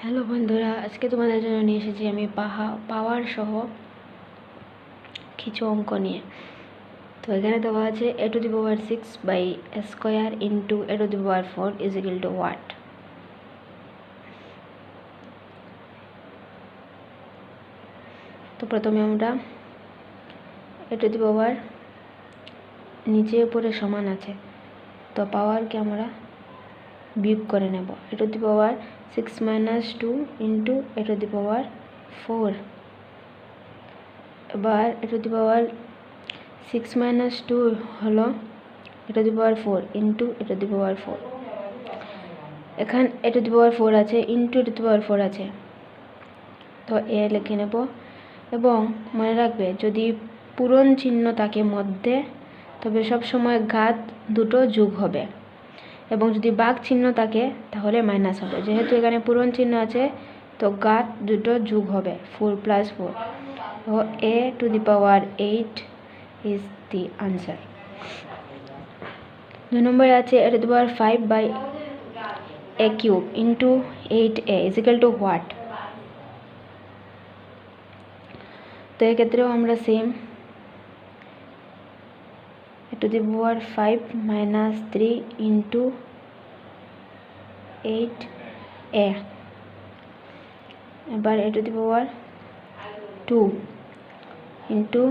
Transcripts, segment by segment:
Hello বন্ধুরা, আজকে তোমাদের জন্য নিয়ে এসেছি আমি পাহা, পাওয়ার সহ কিছু অঙ্ক নিয়ে। তো এখানে দেওয়া আছে a to the power six by square into a to the power four is equal to what তো প্রথমে আমরা এ টু দি পাওয়ার নিচে উপরে সমান আছে। তো পাওয়ারকে আমরা বিয়োগ করে নেব। A to the power six minus two into a to the power four এবার a to the power six minus two হলো a to the power four into a to the power four এখান a to the power four আছে into a to the power four আছে। তো এ লিখে নেব এবং মনে রাখবে যদি পূরণ চিহ্ন থাকে মধ্যে, তবে সব সময় ঘাত দুটো যোগ হবে। এবং যদি বাঘ চিহ্ন থাকে, তাহলে মাইনাস হবে। যেহেতু এখানে পূরণ চিহ্ন আছে, তো ঘাত দুটো যোগ হবে four plus four O a to the power eight is the answer দুই নম্বরে আছে a to the power five by a cube into eight a is equal to what তো এক্ষেত্রেও আমরা same to the power five minus three into eight a এবার a to the power two into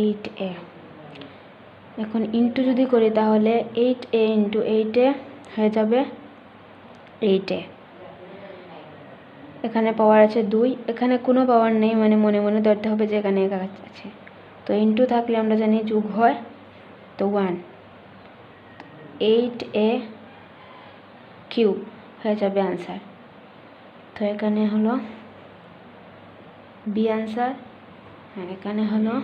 eight a এখন into যদি করি তাহলে eight a into eight a হয়ে যাবে এইট এ এখানে পাওয়ার আছে দুই। এখানে কোনো পাওয়ার নেই মানে মনে মনে ধরতে হবে যে এখানে আছে। তো ইন্টু থাকলে আমরা জানি যোগ হয় তো ওয়ান এইট এ কিউব হয়ে যাবে আনসার তো এখানে হলো বি আনসার হ্যাঁ এখানে হলো